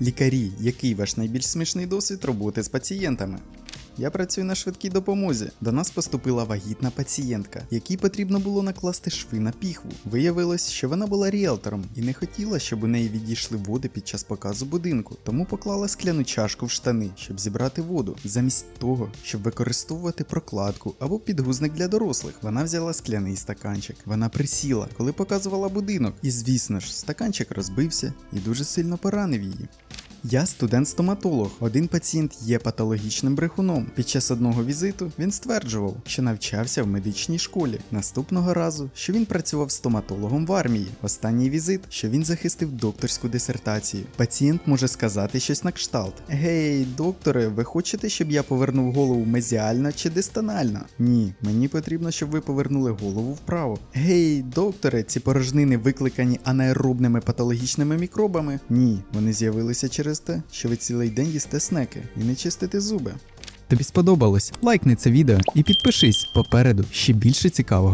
Лікарі, який ваш найбільш смішний досвід роботи з пацієнтами? Я працюю на швидкій допомозі. До нас поступила вагітна пацієнтка, якій потрібно було накласти шви на піхву. Виявилось, що вона була ріелтором і не хотіла, щоб у неї відійшли води під час показу будинку, тому поклала скляну чашку в штани, щоб зібрати воду. Замість того, щоб використовувати прокладку або підгузник для дорослих, вона взяла скляний стаканчик. Вона присіла, коли показувала будинок, і звісно ж, стаканчик розбився і дуже сильно поранив її. Я студент-стоматолог. Один пацієнт є патологічним брехуном. Під час одного візиту він стверджував, що навчався в медичній школі. Наступного разу, що він працював стоматологом в армії. Останній візит, що він захистив докторську дисертацію. Пацієнт може сказати щось на кшталт: Гей, докторе, ви хочете, щоб я повернув голову мезіально чи дистонально? Ні, мені потрібно, щоб ви повернули голову вправо. Гей, докторе, ці порожнини викликані анаеробними патологічними мікробами? Ні, вони з'явилися через те, що ви цілий день їсте снеки і не чистите зуби. Тобі сподобалось? Лайкни це відео і підпишись попереду ще більше цікавого.